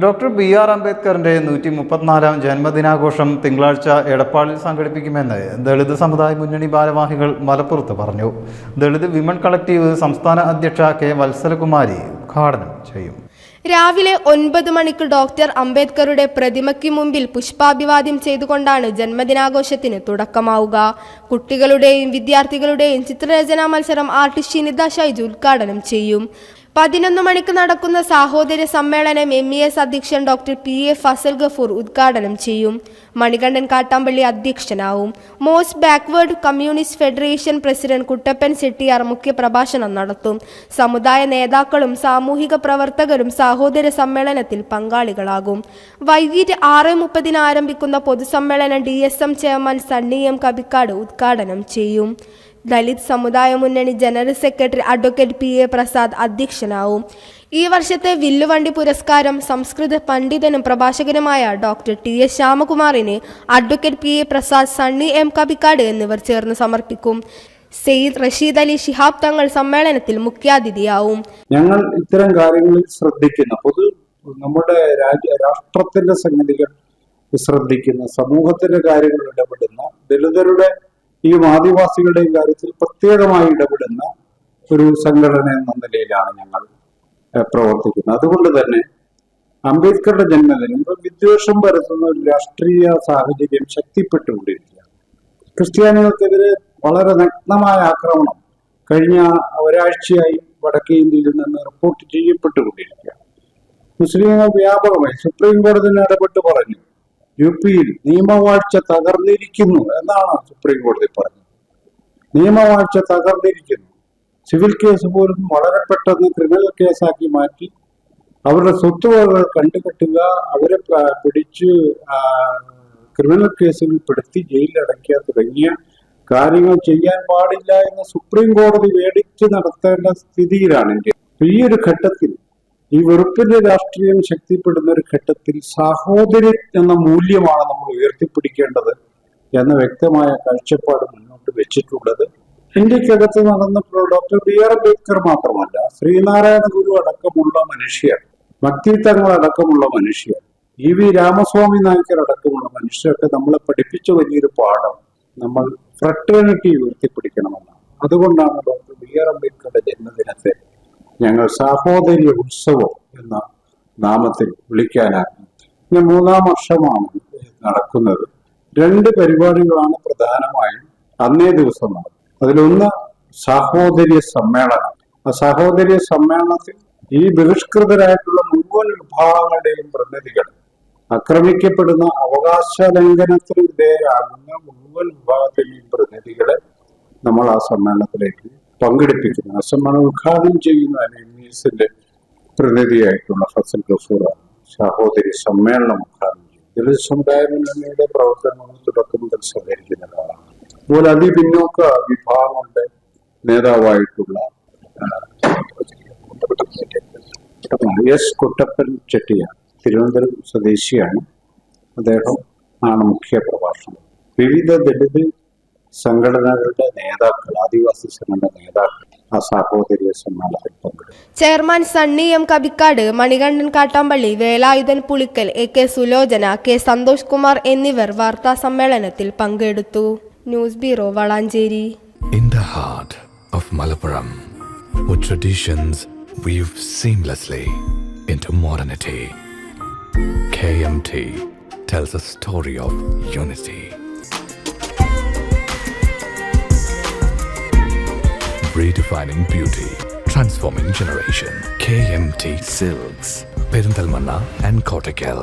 Doctor B R അംബേദ്കറിന്റെ നൂറ്റി മുപ്പത്തിനാലാം ജന്മദിനാഘോഷം തിങ്കളാഴ്ച എടപ്പാളിൽ സംഘടിപ്പിക്കുമെന്ന് ദളിത് സമുദായ മുന്നണി ഭാരവാഹികൾ മലപ്പുറത്ത് പറഞ്ഞു. ദളിത് വിമൻ കളക്റ്റീവ് സംസ്ഥാന അധ്യക്ഷ കെ വത്സലകുമാരി ഉദ്ഘാടനം ചെയ്യും. രാവിലെ ഒൻപത് മണിക്ക് ഡോക്ടർ അംബേദ്കറുടെ പ്രതിമയ്ക്ക് മുമ്പിൽ പുഷ്പാഭിവാദ്യം ചെയ്തുകൊണ്ടാണ് ജന്മദിനാഘോഷത്തിന് തുടക്കമാവുക. കുട്ടികളുടെയും വിദ്യാർത്ഥികളുടെയും ചിത്രരചനാ മത്സരം ആർട്ടിസ്റ്റ് ഷൈജു ഉദ്ഘാടനം ചെയ്യും. പതിനൊന്ന് മണിക്ക് നടക്കുന്ന സാഹോദര്യ സമ്മേളനം എം ഇ എസ് അധ്യക്ഷൻ doctor P A Fazal Gafoor ഉദ്ഘാടനം ചെയ്യും. Manikandan Kattampally അധ്യക്ഷനാവും. Most backward communist federation president Kuttappan Settiyar മുഖ്യപ്രഭാഷണം നടത്തും. സമുദായ നേതാക്കളും സാമൂഹിക പ്രവർത്തകരും സാഹോദര്യ സമ്മേളനത്തിൽ പങ്കാളികളാകും. വൈകിട്ട് ആറ് മുപ്പതിന് ആരംഭിക്കുന്ന പൊതുസമ്മേളനം D S M chairman Sunny M Kabikkad ഉദ്ഘാടനം ചെയ്യും. ദലിത് സമുദായ മുന്നണി general secretary advocate P A Prasad അധ്യക്ഷനാവും. ഈ വർഷത്തെ വില്ലുവണ്ടി പുരസ്കാരം സംസ്കൃത പണ്ഡിതനും പ്രഭാഷകനുമായ doctor T S ശ്യാമകുമാറിന് advocate P A Prasad Sunny M Kabikkad എന്നിവർ ചേർന്ന് സമർപ്പിക്കും. സെയ്ദ് റഷീദ് അലി ഷിഹാബ് തങ്ങൾ സമ്മേളനത്തിൽ മുഖ്യാതിഥിയാവും. ഞങ്ങൾ ഇത്തരം കാര്യങ്ങളിൽ ശ്രദ്ധിക്കുന്ന പൊതു നമ്മുടെ രാജ്യ രാഷ്ട്രത്തിന്റെ സംഗതികൾ ശ്രദ്ധിക്കുന്ന സമൂഹത്തിന്റെ കാര്യങ്ങൾ ഇടപെടുന്ന ദളിതരുടെ ഈ ആദിവാസികളുടെയും കാര്യത്തിൽ പ്രത്യേകമായി ഇടപെടുന്ന ഒരു സംഘടന എന്ന നിലയിലാണ് ഞങ്ങൾ പ്രവർത്തിക്കുന്നത്. അതുകൊണ്ട് തന്നെ അംബേദ്കറുടെ ജന്മദിനം വിദ്വേഷം പരത്തുന്ന ഒരു രാഷ്ട്രീയ സാഹചര്യം ശക്തിപ്പെട്ടുകൊണ്ടിരിക്കുകയാണ്. ക്രിസ്ത്യാനികൾക്കെതിരെ വളരെ നഗ്നമായ ആക്രമണം കഴിഞ്ഞ ഒരാഴ്ചയായി വടക്കേ ഇന്ത്യയിൽ നിന്ന് റിപ്പോർട്ട് ചെയ്യപ്പെട്ടുകൊണ്ടിരിക്കുകയാണ്. മുസ്ലിങ്ങൾ വ്യാപകമായി സുപ്രീം കോടതി ഇടപെട്ട് പറഞ്ഞു. യു പിയിൽ നിയമവാഴ്ച തകർന്നിരിക്കുന്നു എന്നാണ് സുപ്രീം കോടതി പറഞ്ഞത്. നിയമവാഴ്ച തകർന്നിരിക്കുന്നു. സിവിൽ കേസ് പോലും വളരെ പെട്ടെന്ന് ക്രിമിനൽ കേസാക്കി മാറ്റി. അവരുടെ സ്വത്തുവകകൾ കണ്ടുകെട്ടുക അവരെ പിടിച്ച് ക്രിമിനൽ കേസുകൾ പെടുത്തി ജയിലിലടയ്ക്കുക തുടങ്ങിയ കാര്യങ്ങൾ ചെയ്യാൻ പാടില്ല എന്ന് സുപ്രീം കോടതി വേടിച്ച് നടത്തേണ്ട സ്ഥിതിയിലാണ് ഇന്ത്യ. ഈ ഒരു ഘട്ടത്തിൽ ഈ വെറുപ്പിന്റെ രാഷ്ട്രീയം ശക്തിപ്പെടുന്ന ഒരു ഘട്ടത്തിൽ സാഹോദര്യം എന്ന മൂല്യമാണ് നമ്മൾ ഉയർത്തിപ്പിടിക്കേണ്ടത് എന്ന വ്യക്തമായ കാഴ്ചപ്പാട് മുന്നോട്ട് വെച്ചിട്ടുള്ളത്. ഇന്ത്യക്കകത്ത് നടന്നപ്പോൾ ഡോക്ടർ ബി ആർ അംബേദ്കർ മാത്രമല്ല ശ്രീനാരായണ ഗുരു അടക്കമുള്ള മനുഷ്യർ ഭക്തിത്വങ്ങൾ അടക്കമുള്ള മനുഷ്യർ ഇ വി രാമസ്വാമി നായ്ക്കർ അടക്കമുള്ള മനുഷ്യരൊക്കെ നമ്മളെ പഠിപ്പിച്ച വലിയൊരു പാഠം നമ്മൾ ഫ്രട്ടേണിറ്റി ഉയർത്തിപ്പിടിക്കണമെന്നാണ്. അതുകൊണ്ടാണ് ഡോക്ടർ ബി ആർ അംബേദ്കറുടെ ഞങ്ങൾ സാഹോദര്യ ഉത്സവം എന്ന നാമത്തിൽ വിളിക്കാനാണ്. ഇനി മൂന്നാം വർഷമാണ് നടക്കുന്നത്. രണ്ട് പരിപാടികളാണ് പ്രധാനമായും അന്നേ ദിവസം നടക്കുന്നത് അതിലൊന്ന് സാഹോദര്യ സമ്മേളനം. ആ സാഹോദര്യ സമ്മേളനത്തിൽ ഈ ബഹിഷ്കൃതരായിട്ടുള്ള മുഴുവൻ വിഭാഗങ്ങളുടെയും പ്രതിനിധികൾ ആക്രമിക്കപ്പെടുന്ന അവകാശ ലംഘനത്തിന് വിധേയരാകുന്ന മുഴുവൻ വിഭാഗത്തിലെയും പ്രതിനിധികളെ നമ്മൾ ആ സമ്മേളനത്തിലേക്ക് പങ്കെടുപ്പിക്കുന്നു സമ്മേളനം ഉദ്ഘാടനം ചെയ്യുന്ന എസിന്റെ പ്രതിനിധിയായിട്ടുള്ള ഫസൽ ഗഫൂറാണ്. സഹോദരി സമ്മേളനം ഉദ്ഘാടനം ചെയ്യും. ദളിത് സമുദായ മുന്നണിയുടെ പ്രവർത്തനങ്ങൾ തുടക്കം മുതൽ സഹകരിക്കുന്ന ഒരാളാണ്. അതുപോലെ അതിപിന്നോക്ക വിഭാഗങ്ങളുടെ നേതാവായിട്ടുള്ള എസ് കുട്ടപ്പൻ ചെട്ടിയ തിരുവനന്തപുരം സ്വദേശിയാണ്. അദ്ദേഹം ആണ് മുഖ്യ പ്രഭാഷണം വിവിധ ദളിത് സംഘടനകളുടെ നേതാക്കൾ ആദിവാസി സംഘടന നേതാക്കൾ ആ സാഹോദര്യ സമ്മേളനത്തിൽ chairman Sunny M Kabikkad Manikandan Kattampally Velayudhan Pulikkal A K Sulochana K Santhosh Kumar എന്നിവർ വാർത്താ സമ്മേളനത്തിൽ പങ്കെടുത്തു. News bureau Valanchery. In the heart of Malappuram, where traditions weave seamlessly into modernity, KMT tells a story of unity. Redefining beauty, transforming generation. KMT Silks, Perindalmanna and Kottakkal.